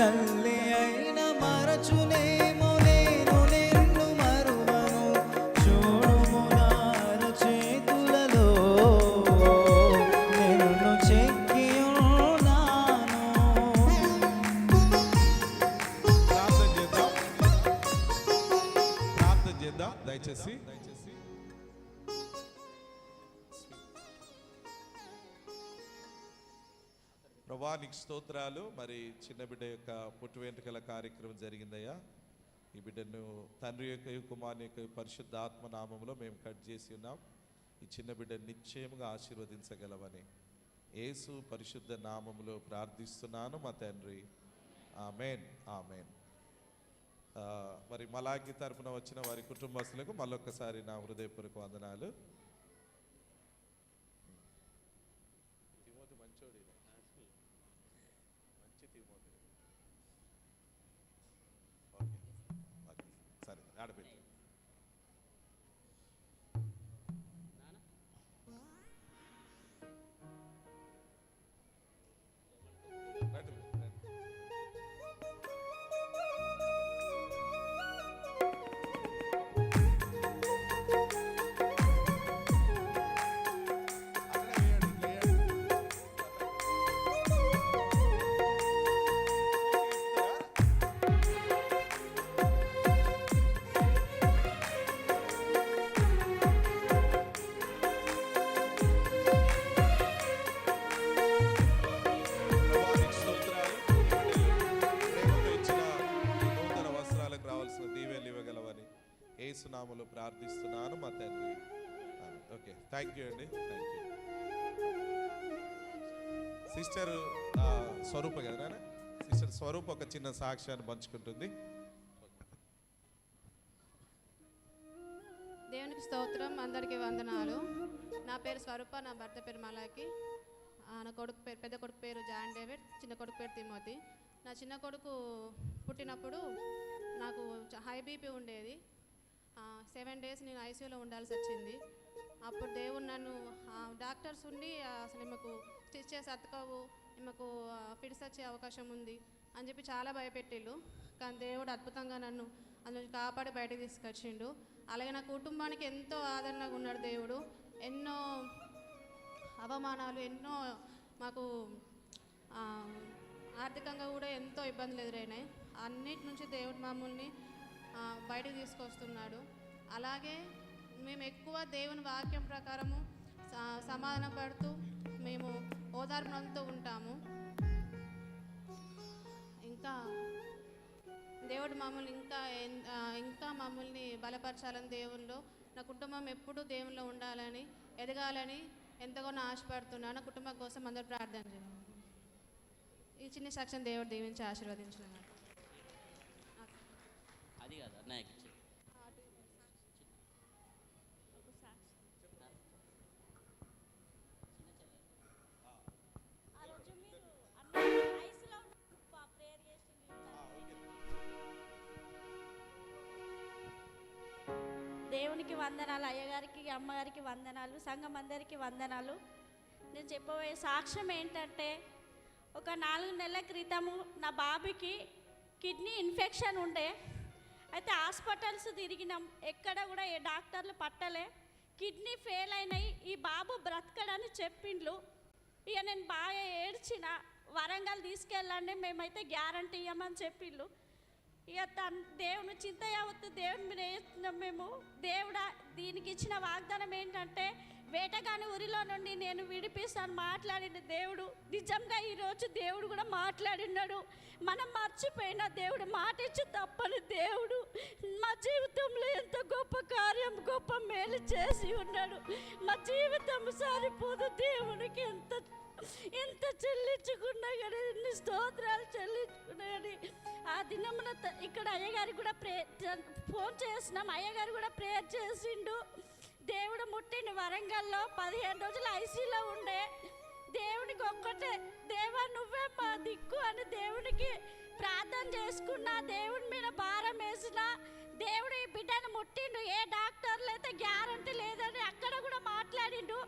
తల్లి అయిన మరచులేమో నేను నిన్ను మరువను. చూడుము నార చేతులలో. నిన్ను చెక్కి ఉన్నాను ప్రార్థన చేద్దాం. ప్రార్థన దయచేసి ప్రభా నీకు స్తోత్రాలు. మరి చిన్న బిడ్డ యొక్క పుట్టు వెంట్రుకల కార్యక్రమం జరిగిందయ్యా. ఈ బిడ్డను తండ్రి యొక్క కుమారుని యొక్క పరిశుద్ధ ఆత్మనామంలో మేము కట్ చేసి ఉన్నాం. ఈ చిన్న బిడ్డ నిశ్చయముగా ఆశీర్వదించగలవని యేసు పరిశుద్ధ నామములో ప్రార్థిస్తున్నాను మా తండ్రి. Amen amen. ఆ, మరి మలాకి తరపున వచ్చిన వారి కుటుంబస్తులకు మళ్ళొక్కసారి నా హృదయపూర్వక వందనాలు. of it. ఏసునామలో ప్రార్థిస్తున్నాను మా తండ్రి. ఓకే. థ్యాంక్ యూ అండి. థ్యాంక్ యూ సిస్టర్ స్వరూప కదా సిస్టర్ స్వరూప్ ఒక చిన్న సాక్ష్యాన్ని పంచుకుంటుంది. దేవునికి స్తోత్రం అందరికీ వందనాలు. నా పేరు స్వరూప నా భర్త పేరు మలాకి. ఆ, నా కొడుకు పేరు పెద్ద కొడుకు పేరు జాన్ డేవిడ్ చిన్న కొడుకు పేరు తిమోతి. నా చిన్న కొడుకు పుట్టినప్పుడు నాకు హై బీపీ ఉండేది. సెవెన్ డేస్ నేను ఐసీయూలో ఉండాల్సి వచ్చింది. అప్పుడు దేవుడు నన్ను డాక్టర్స్ ఉండి అసలు ఈమెకు స్టిచెస్ అతకవు ఈమెకు ఫిట్స్ వచ్చే అవకాశం ఉంది అని చెప్పి చాలా భయపెట్టిళ్ళు. కానీ దేవుడు అద్భుతంగా నన్ను అందులో కాపాడి బయటకు తీసుకొచ్చిండు. అలాగే నా కుటుంబానికి ఎంతో ఆదరణగా ఉన్నాడు దేవుడు. ఎన్నో అవమానాలు ఎన్నో మాకు ఆర్థికంగా కూడా ఎంతో ఇబ్బందులు ఎదురైనాయి. అన్నిటి నుంచి దేవుడు మమ్మల్ని బయటకు తీసుకొస్తున్నాడు. అలాగే మేము ఎక్కువ దేవుని వాక్యం ప్రకారము స- సమాధాన పడుతూ మేము ఓదార్పులతో ఉంటాము. ఇంకా దేవుడు మమ్మల్ని ఇంకా ఎన్- ఇంకా మమ్మల్ని బలపరచాలని దేవుల్లో నా కుటుంబం ఎప్పుడూ దేవుల్లో ఉండాలని ఎదగాలని ఎంతగానో ఆశపడుతున్నాను. నా కుటుంబం కోసం అందరూ ప్రార్థన చేయండి. ఈ చిన్న సాక్ష్యం దేవుడు దీవించి ఆశీర్వదించిన అది కాదు అన్నయ్యకి ఇచ్చేయి. ఆ రోజు మీరు అన్న ఐస్లో ఉన్నప్పుడు ప్రేయర్ దేవునికి వందనాలు అయ్యగారికి అమ్మగారికి వందనాలు సంఘం అందరికీ వందనాలు. నేను చెప్పబోయే సాక్ష్యం ఏంటంటే ఒక నాలుగు నెలల క్రితము నా బాబుకి కిడ్నీ ఇన్ఫెక్షన్ ఉండే. అయితే హాస్పిటల్స్ తిరిగినాం. ఎక్కడ కూడా ఏ డాక్టర్లు పట్టలే. కిడ్నీ ఫెయిల్ అయినాయి. ఈ బాబు బ్రతకడని చెప్పిండ్లు. ఇక నేను బాగా ఏడ్చిన. వరంగల్ తీసుకెళ్ళండి మేమైతే గ్యారంటీ ఇవ్వమని చెప్పిండ్లు. ఇక తన దేవుని చింత యావత్తు దేవుని మీద వేస్తున్నాం మేము. దేవుడా దీనికి ఇచ్చిన వాగ్దానం ఏంటంటే వేటగాని ఊరిలో నుండి నేను విడిపిస్తాను మాట్లాడిన దేవుడు. నిజంగా ఈరోజు దేవుడు కూడా మాట్లాడినాడు. మనం మర్చిపోయిన దేవుడు మాట ఇచ్చి తప్పని దేవుడు. మా జీవితంలో ఎంత గొప్ప కార్యం గొప్ప మేలు చేసి ఉన్నాడు. మా జీవితం సరిపోదు దేవునికి ఎంత ఎంత చెల్లించుకున్నా కానీ ఎన్ని స్తోత్రాలు చెల్లించుకున్నా కానీ ఆ దినమున ఇక్కడ అయ్యగారికి కూడా ప్రే ఫోన్ చేసినాం. అయ్యగారు కూడా ప్రేయర్ చేసిండు. దేవుడు ముట్టిండు వరంగల్లో పదిహేను రోజులు ఐసీలో ఉండే దేవుడికి ఒక్కటే దేవా నువ్వే మా దిక్కు అని దేవునికి ప్రార్థన చేసుకున్నా దేవుని మీద భారం వేసిన దేవుడు ఈ బిడ్డను ముట్టిండు. ఏ డాక్టర్లు అయితే గ్యారంటీ లేదని అక్కడ కూడా మాట్లాడిండు.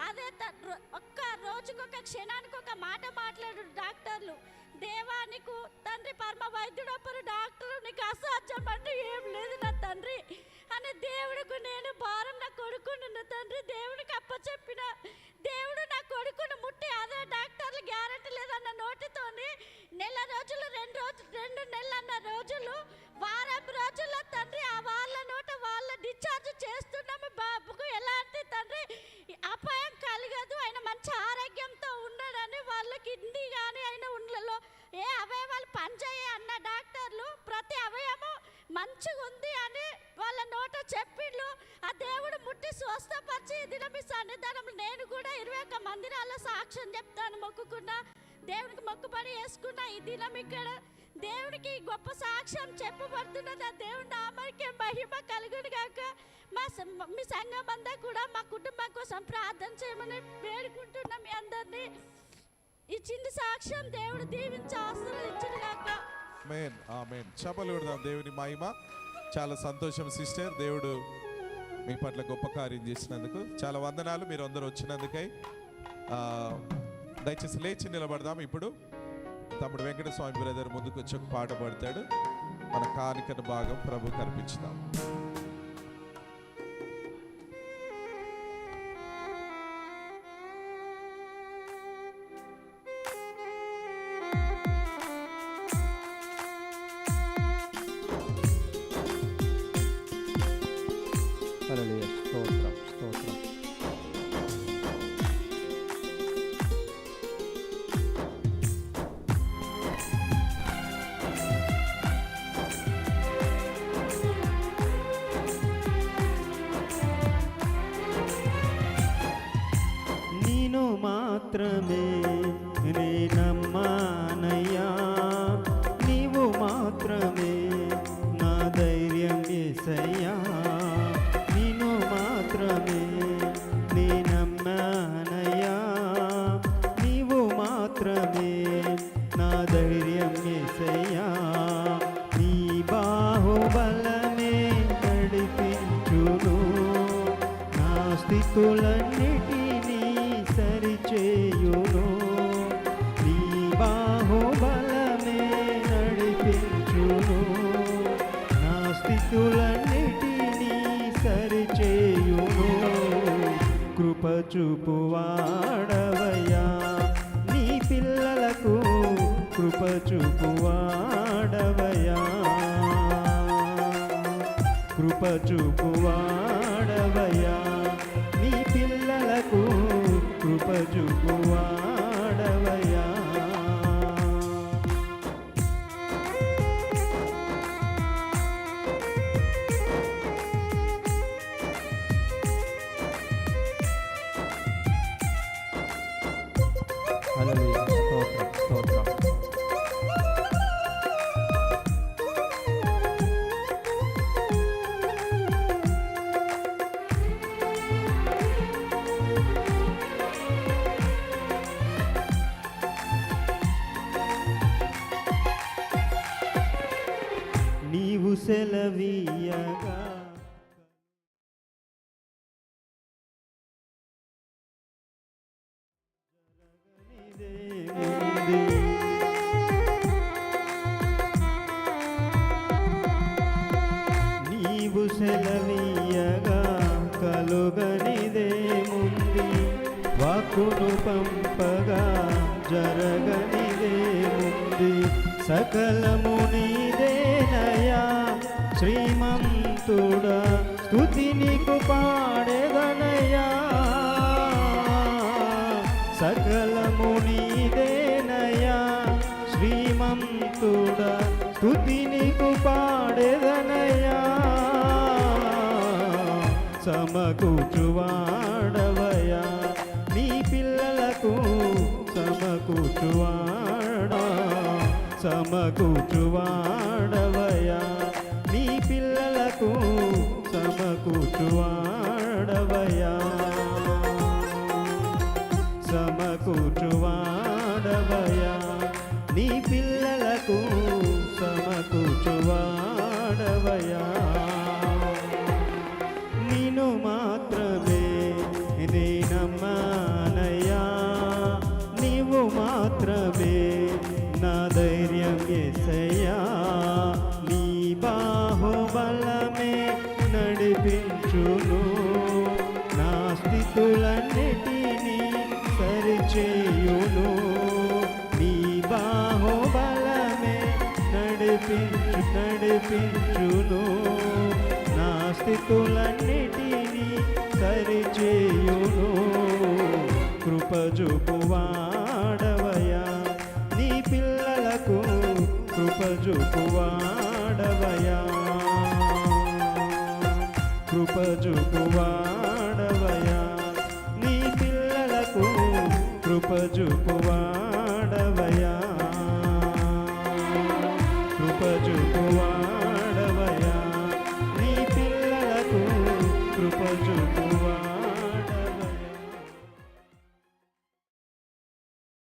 అదే త- ఒక్క రోజుకొక క్షణానికి ఒక మాట మాట్లాడు డాక్టర్లు. దేవా నీకు తండ్రి పరమ వైద్యుడొప్పరు డాక్టర్ నీకు అసాధ్యం అంటే ఏం లేదు నా తండ్రి. కానీ దేవుడికి నేను భారం నా కొడుకున్న తండ్రి దేవుడికి అప్పచెప్పిన దేవుడు నా కొడుకును ముట్టి అదే డాక్టర్లు గ్యారెంటీ లేదన్న నోటితోని నెల రోజులు రెండు రోజులు రెండు నెలలన్న రోజులు వారం రోజుల్లో తండ్రి ఆ వాళ్ళ నోట వాళ్ళ డిశ్చార్జ్ చేస్తున్నాము బాబుకు. ఎలాంటి తండ్రి అపాయం కలగదు ఆయన మంచి ఆరోగ్యంతో ఉన్నాడని వాళ్ళ కిడ్నీ కానీ ఆయన ఉండలో ఏ అవయవాలు పనిచేయ అన్న డాక్టర్లు ప్రతి అవయవం మంచిగా ఉంది స్వస్థపరిచి ఈ దినం మీ సన్నిధానం నేను కూడా ఇరవై ఒక్క మందిరాల్లో సాక్ష్యం చెప్తాను మొక్కుకున్నా. దేవునికి మొక్కుబడి వేసుకున్నా ఈ దినం ఇక్కడ దేవునికి గొప్ప సాక్ష్యం చెప్పబడుతున్నది. ఆ దేవుడి నామానికి మహిమ కలుగును కాక మా సం- మీ సంఘం అంతా కూడా మా కుటుంబం కోసం ప్రార్థన చేయమని వేడుకుంటున్నాం మీ అందరినీ. ఈ చిన్న సాక్ష్యం దేవుడు దీవించి ఆశీర్వదించును కాక మేన్ ఆమెన్ చపలు దేవుని మహిమ. చాలా సంతోషం సిస్టర్. దేవుడు మీ పట్ల గొప్ప కార్యం చేసినందుకు. చాలా వందనాలు. మీరు అందరూ వచ్చినందుకై. దయచేసి లేచి నిలబడదాం ఇప్పుడు. తమ్ముడు వెంకట స్వామి బ్రదర్ ముందుకు వచ్చి ఒక పాట పాడతాడు. మన కానికను భాగం ప్రభు కనిపించుదాం మాత్రమే నే నమ్మానయ్యా. నీవు మాత్రమే నా ధైర్యం ఏసయ్యా సరిచేయును నీ బాహుబలమే నడిపించును. నా స్థితులన్నిటినీ సరిచేయును. కృప చూపువాడవయ్యా. నీ పిల్లలకు కృప చూపువాడవయ్యా. Hallelujah. సెలవీయగా జరగనిదేముంది? నీవు సెలవీయగా కలుగనిదేముంది వాక్కును పంపగా జరగనిదేముంది సకలము నీదే శ్రీమంతుడా స్థుతి నీకు పాడేదనయా సకలము నీదేనయ్యా. శ్రీమంతుడా స్థుతి నీకు పాడేదనయా సమకూచువాడవయా నీ పిల్లలకు సమకూచువాడా సమకూచువాడవయా పిల్లలకు సమకూచువాడవయా సమకూచువాడవయా నీ పిల్లలకు సమకూచువాడవయా నిన్ను మాత్రమే నేనమ్మా. నడిపి నడిపించును. నా స్థితులన్నిటినీ సరిచేయును కృపజుపువాడవయా నీ పిల్లలకు కృపజుపువాడవయా కృపజుపువాడవయా నీ పిల్లలకు కృపజుపువాడ